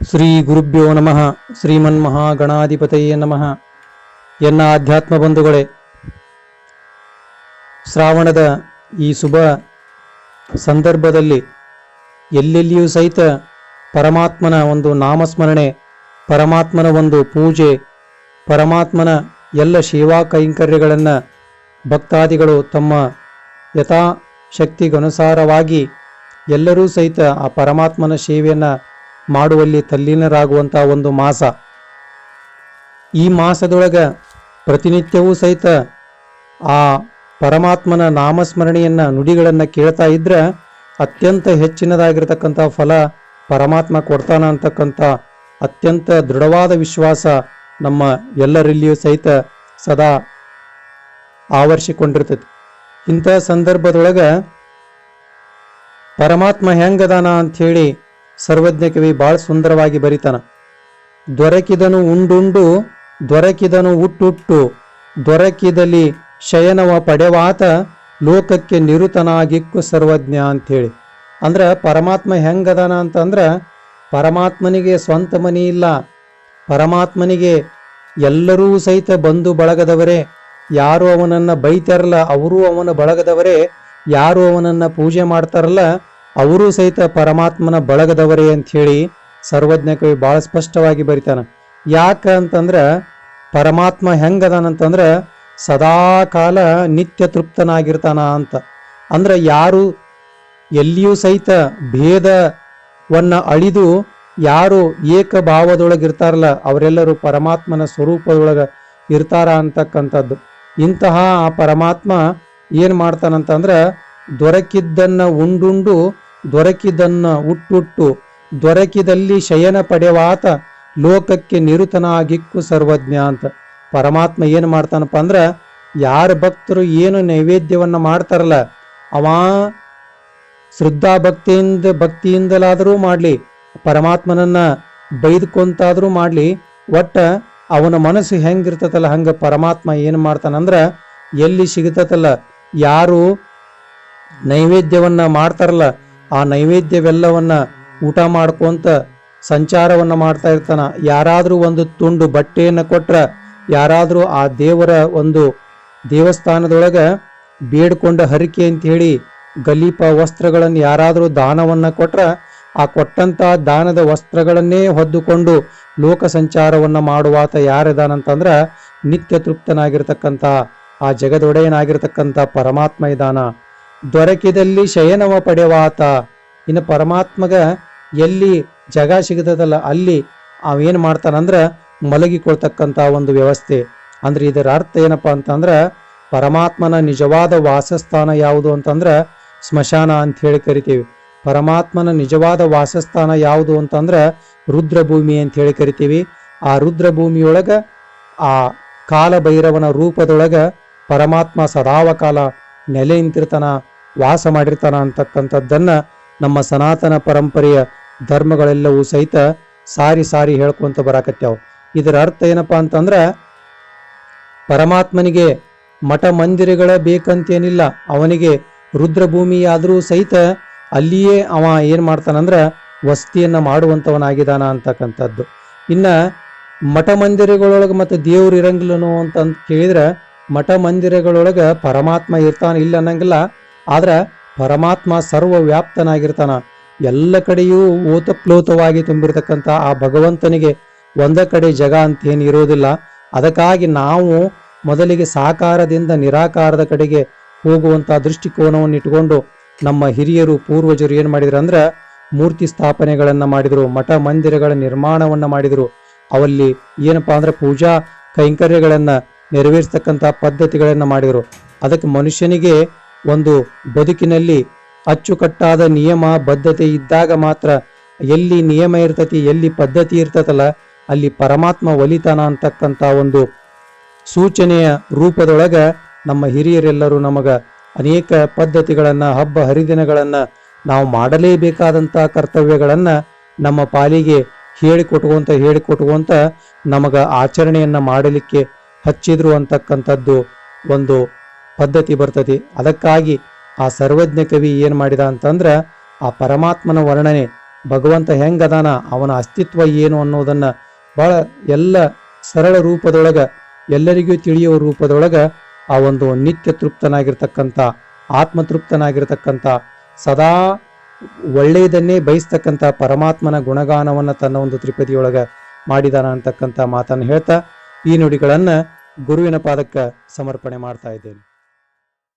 ಶ್ರೀ ಗುರುಭ್ಯೋ ನಮಃ. ಶ್ರೀಮನ್ಮಹಾಗಣಾಧಿಪತಯೇ ನಮಃ. ಎನ್ನ ಆಧ್ಯಾತ್ಮ ಬಂಧುಗಳೇ, ಶ್ರಾವಣದ ಈ ಶುಭ ಸಂದರ್ಭದಲ್ಲಿ ಎಲ್ಲೆಲ್ಲಿಯೂ ಸಹಿತ ಪರಮಾತ್ಮನ ಒಂದು ನಾಮಸ್ಮರಣೆ, ಪರಮಾತ್ಮನ ಒಂದು ಪೂಜೆ, ಪರಮಾತ್ಮನ ಎಲ್ಲ ಸೇವಾ ಕೈಂಕರ್ಯಗಳನ್ನು ಭಕ್ತಾದಿಗಳು ತಮ್ಮ ಯಥಾಶಕ್ತಿಗನುಸಾರವಾಗಿ ಎಲ್ಲರೂ ಸಹಿತ ಆ ಪರಮಾತ್ಮನ ಸೇವೆಯನ್ನು ಮಾಡುವಲ್ಲಿ ತಲ್ಲೀನರಾಗುವಂಥ ಒಂದು ಮಾಸ. ಈ ಮಾಸದೊಳಗೆ ಪ್ರತಿನಿತ್ಯವೂ ಸಹಿತ ಆ ಪರಮಾತ್ಮನ ನಾಮಸ್ಮರಣೆಯನ್ನು, ನುಡಿಗಳನ್ನು ಕೇಳ್ತಾ ಇದ್ರೆ ಅತ್ಯಂತ ಹೆಚ್ಚಿನದಾಗಿರ್ತಕ್ಕಂಥ ಫಲ ಪರಮಾತ್ಮ ಕೊಡ್ತಾನ ಅಂತಕ್ಕಂಥ ಅತ್ಯಂತ ದೃಢವಾದ ವಿಶ್ವಾಸ ನಮ್ಮ ಎಲ್ಲರಲ್ಲಿಯೂ ಸಹಿತ ಸದಾ ಆವರಿಸಿಕೊಂಡಿರ್ತೈತಿ ಇಂಥ ಸಂದರ್ಭದೊಳಗೆ ಪರಮಾತ್ಮ ಹೆಂಗದಾನ ಅಂಥೇಳಿ ಸರ್ವಜ್ಞ ಕವಿ ಭಾಳ ಸುಂದರವಾಗಿ ಬರಿತಾನ. ದೊರಕಿದನು ಉಂಡುಂಡು, ದೊರಕಿದನು ಹುಟ್ಟುಟ್ಟು, ದೊರಕಿದಲ್ಲಿ ಶಯನವ ಪಡೆವಾತ, ಲೋಕಕ್ಕೆ ನಿರುತನಾಗಿಕ್ಕು ಸರ್ವಜ್ಞ ಅಂಥೇಳಿ. ಅಂದ್ರೆ ಪರಮಾತ್ಮ ಹೆಂಗದಾನ ಅಂತಂದ್ರೆ ಪರಮಾತ್ಮನಿಗೆ ಸ್ವಂತ ಮನಿ ಇಲ್ಲ. ಪರಮಾತ್ಮನಿಗೆ ಎಲ್ಲರೂ ಸಹಿತ ಬಂಧು ಬಳಗದವರೇ. ಯಾರು ಅವನನ್ನ ಬೈತಾರಲ್ಲ, ಅವರೂ ಅವನ ಬಳಗದವರೇ. ಯಾರು ಅವನನ್ನ ಪೂಜೆ ಮಾಡ್ತಾರಲ್ಲ ಅವರೂ ಸಹಿತ ಪರಮಾತ್ಮನ ಬಳಗದವರೇ ಅಂಥೇಳಿ ಸರ್ವಜ್ಞ ಕವಿ ಭಾಳ ಸ್ಪಷ್ಟವಾಗಿ ಬರಿತಾನ. ಯಾಕ ಅಂತಂದ್ರ ಪರಮಾತ್ಮ ಹೆಂಗದಾನಂತಂದ್ರ ಸದಾ ಕಾಲ ನಿತ್ಯ ತೃಪ್ತನಾಗಿರ್ತಾನ ಅಂತ. ಅಂದ್ರೆ ಯಾರು ಎಲ್ಲಿಯೂ ಸಹಿತ ಭೇದವನ್ನು ಅಳಿದು ಯಾರು ಏಕ ಏಕಭಾವದೊಳಗಿರ್ತಾರಲ್ಲ ಅವರೆಲ್ಲರೂ ಪರಮಾತ್ಮನ ಸ್ವರೂಪದೊಳಗೆ ಇರ್ತಾರ ಅಂತಕ್ಕಂಥದ್ದು. ಇಂತಹ ಆ ಪರಮಾತ್ಮ ಏನು ಮಾಡ್ತಾನಂತಂದ್ರ ದೊರಕಿದ್ದನ್ನ ಉಂಡುಂಡು ದೊರಕಿದ್ದನ್ನ ಉಟ್ಟುಟ್ಟು ದೊರಕಿದಲ್ಲಿ ಶಯನ ಪಡೆವಾತ ಲೋಕಕ್ಕೆ ನಿರುತನಾಗಿಕ್ಕು ಸರ್ವಜ್ಞ ಅಂತ. ಪರಮಾತ್ಮ ಏನು ಮಾಡ್ತಾನಪ್ಪ ಅಂದ್ರೆ, ಯಾರ ಭಕ್ತರು ಏನು ನೈವೇದ್ಯವನ್ನು ಮಾಡ್ತಾರಲ್ಲ, ಅವ ಶ್ರದ್ಧಾ ಭಕ್ತಿಯಿಂದ, ಭಕ್ತಿಯಿಂದಲಾದರೂ ಮಾಡಲಿ, ಪರಮಾತ್ಮನನ್ನ ಬೈದ್ಕೊಂತಾದರೂ ಮಾಡಲಿ, ಒಟ್ಟ ಅವನ ಮನಸ್ಸು ಹೆಂಗಿರ್ತತಲ್ಲ ಹಂಗೆ ಪರಮಾತ್ಮ ಏನು ಮಾಡ್ತಾನಂದ್ರೆ ಎಲ್ಲಿ ಸಿಗತತಲ್ಲ ಯಾರು ನೈವೇದ್ಯವನ್ನು ಮಾಡ್ತಾರಲ್ಲ ಆ ನೈವೇದ್ಯವೆಲ್ಲವನ್ನ ಊಟ ಮಾಡ್ಕೊಂತ ಸಂಚಾರವನ್ನ ಮಾಡ್ತಾ ಇರ್ತಾನ. ಯಾರಾದರೂ ಒಂದು ತುಂಡು ಬಟ್ಟೆಯನ್ನ ಕೊಟ್ರ ಯಾರಾದರೂ ಆ ದೇವರ ಒಂದು ದೇವಸ್ಥಾನದೊಳಗ ಬೇಡ್ಕೊಂಡ ಹರಿಕೆ ಅಂತ ಹೇಳಿ ಗಲೀಪ ವಸ್ತ್ರಗಳನ್ನು ಯಾರಾದರೂ ದಾನವನ್ನ ಕೊಟ್ರ ಆ ಕೊಟ್ಟಂತ ದಾನದ ವಸ್ತ್ರಗಳನ್ನೇ ಹೊದ್ದುಕೊಂಡು ಲೋಕ ಸಂಚಾರವನ್ನ ಮಾಡುವಾತ ಯಾರಿದಾನಂತಂದ್ರ ನಿತ್ಯ ತೃಪ್ತನಾಗಿರ್ತಕ್ಕಂಥ ಆ ಜಗದೊಡೆಯನಾಗಿರ್ತಕ್ಕಂಥ ಪರಮಾತ್ಮ ಇದಾನ. ದೊರಕಿದಲ್ಲಿ ಶಯನವ ಪಡೆವಾತ. ಇನ್ನು ಪರಮಾತ್ಮಗ ಎಲ್ಲಿ ಜಗ ಸಿಗತದಲ್ಲ, ಅಲ್ಲಿ ಅವೇನು ಮಾಡ್ತಾನಂದ್ರೆ ಮಲಗಿಕೊಳ್ತಕ್ಕಂಥ ಒಂದು ವ್ಯವಸ್ಥೆ. ಅಂದ್ರೆ ಇದರ ಅರ್ಥ ಏನಪ್ಪ ಅಂತಂದ್ರೆ ಪರಮಾತ್ಮನ ನಿಜವಾದ ವಾಸಸ್ಥಾನ ಯಾವುದು ಅಂತಂದ್ರೆ ಸ್ಮಶಾನ ಅಂತ ಹೇಳಿ ಕರಿತೀವಿ. ಪರಮಾತ್ಮನ ನಿಜವಾದ ವಾಸಸ್ಥಾನ ಯಾವುದು ಅಂತಂದ್ರೆ ರುದ್ರಭೂಮಿ ಅಂತ ಹೇಳಿ ಕರಿತೀವಿ. ಆ ರುದ್ರಭೂಮಿಯೊಳಗ ಆ ಕಾಲಭೈರವನ ರೂಪದೊಳಗ ಪರಮಾತ್ಮ ಸದಾವಕಾಲ ನೆಲೆ ನಿಂತಿರ್ತಾನ ವಾಸ ಮಾಡಿರ್ತಾನ ಅಂತಕ್ಕಂಥದ್ದನ್ನ ನಮ್ಮ ಸನಾತನ ಪರಂಪರೆಯ ಧರ್ಮಗಳೆಲ್ಲವೂ ಸಹಿತ ಸಾರಿ ಸಾರಿ ಹೇಳ್ಕೊಂತ ಬರಾಕತ್ಯಾವ. ಇದರ ಅರ್ಥ ಏನಪ್ಪಾ ಅಂತಂದ್ರ ಪರಮಾತ್ಮನಿಗೆ ಮಠ ಮಂದಿರಗಳ ಬೇಕಂತೇನಿಲ್ಲ, ಅವನಿಗೆ ರುದ್ರಭೂಮಿ ಆದರೂ ಸಹಿತ ಅಲ್ಲಿಯೇ ಅವ ಏನ್ ಮಾಡ್ತಾನಂದ್ರ ವಸ್ತಿಯನ್ನ ಮಾಡುವಂಥವನಾಗಿದ್ದಾನ ಅಂತಕ್ಕಂಥದ್ದು. ಇನ್ನ ಮಠ ಮಂದಿರಗಳೊಳಗೆ ಮತ್ತೆ ದೇವ್ರು ಇರಂಗಿಲ್ಲನು ಅಂತ ಕೇಳಿದ್ರ ಮಠ ಮಂದಿರಗಳೊಳಗೆ ಪರಮಾತ್ಮ ಇರ್ತಾನ ಇಲ್ಲ ಅನ್ನಂಗಿಲ್ಲ ಆದ್ರ ಪರಮಾತ್ಮ ಸರ್ವ ವ್ಯಾಪ್ತನಾಗಿರ್ತಾನ ಎಲ್ಲ ಕಡೆಯೂ ಓತಪ್ಲೋತವಾಗಿ ತುಂಬಿರ್ತಕ್ಕಂಥ ಆ ಭಗವಂತನಿಗೆ ಒಂದ ಕಡೆ ಜಗ ಅಂತ ಏನು ಇರೋದಿಲ್ಲ. ಅದಕ್ಕಾಗಿ ನಾವು ಮೊದಲಿಗೆ ಸಾಕಾರದಿಂದ ನಿರಾಕಾರದ ಕಡೆಗೆ ಹೋಗುವಂಥ ದೃಷ್ಟಿಕೋನವನ್ನು ಇಟ್ಕೊಂಡು ನಮ್ಮ ಹಿರಿಯರು, ಪೂರ್ವಜರು ಏನು ಮಾಡಿದ್ರು ಅಂದ್ರೆ ಮೂರ್ತಿ ಸ್ಥಾಪನೆಗಳನ್ನು ಮಾಡಿದ್ರು, ಮಠ ಮಂದಿರಗಳ ನಿರ್ಮಾಣವನ್ನು ಮಾಡಿದ್ರು. ಅವಲ್ಲಿ ಏನಪ್ಪಾ ಅಂದ್ರೆ ಪೂಜಾ ಕೈಂಕರ್ಯಗಳನ್ನು ನೆರವೇರಿಸ್ತಕ್ಕಂಥ ಪದ್ಧತಿಗಳನ್ನು ಮಾಡಿದ್ರು. ಅದಕ್ಕೆ ಮನುಷ್ಯನಿಗೆ ಒಂದು ಬದುಕಿನಲ್ಲಿ ಅಚ್ಚುಕಟ್ಟಾದ ನಿಯಮ, ಬದ್ಧತೆ ಇದ್ದಾಗ ಮಾತ್ರ ಎಲ್ಲಿ ನಿಯಮ ಇರ್ತತಿ, ಎಲ್ಲಿ ಪದ್ಧತಿ ಇರ್ತತಲ್ಲ, ಅಲ್ಲಿ ಪರಮಾತ್ಮ ಒಲಿತಾನ ಅಂತಕ್ಕಂಥ ಒಂದು ಸೂಚನೆಯ ರೂಪದೊಳಗ ನಮ್ಮ ಹಿರಿಯರೆಲ್ಲರೂ ನಮಗ ಅನೇಕ ಪದ್ಧತಿಗಳನ್ನ, ಹಬ್ಬ ಹರಿದಿನಗಳನ್ನ ನಾವು ಮಾಡಲೇಬೇಕಾದಂಥ ಕರ್ತವ್ಯಗಳನ್ನ ನಮ್ಮ ಪಾಲಿಗೆ ಹೇಳಿಕೊಟ್ಕೊಂತ ಹೇಳಿಕೊಟ್ಕೊಂತ ನಮಗ ಆಚರಣೆಯನ್ನ ಮಾಡಲಿಕ್ಕೆ ಹಚ್ಚಿದ್ರು ಅಂತಕ್ಕಂಥದ್ದು ಒಂದು ಪದ್ಧತಿ ಬರ್ತದೆ. ಅದಕ್ಕಾಗಿ ಆ ಸರ್ವಜ್ಞ ಕವಿ ಏನು ಮಾಡಿದ ಅಂತಂದ್ರ ಆ ಪರಮಾತ್ಮನ ವರ್ಣನೆ, ಭಗವಂತ ಹೆಂಗದಾನ, ಅವನ ಅಸ್ತಿತ್ವ ಏನು ಅನ್ನೋದನ್ನ ಬಹಳ ಎಲ್ಲ ಸರಳ ರೂಪದೊಳಗ, ಎಲ್ಲರಿಗೂ ತಿಳಿಯುವ ರೂಪದೊಳಗ ಆ ಒಂದು ನಿತ್ಯ ತೃಪ್ತನಾಗಿರ್ತಕ್ಕಂಥ, ಆತ್ಮತೃಪ್ತನಾಗಿರ್ತಕ್ಕಂಥ, ಸದಾ ಒಳ್ಳೆಯದನ್ನೇ ಬಯಸ್ತಕ್ಕಂಥ ಪರಮಾತ್ಮನ ಗುಣಗಾನವನ್ನ ತನ್ನ ಒಂದು ತ್ರಿಪದಿಯೊಳಗ ಮಾಡಿದಾನ ಅಂತಕ್ಕಂಥ ಮಾತನ್ನು ಹೇಳ್ತಾ ಈ ನುಡಿಗಳನ್ನ ಗುರುವಿನ ಪಾದಕ್ಕೆ ಸಮರ್ಪಣೆ ಮಾಡ್ತಾ ಇದ್ದೇನೆ.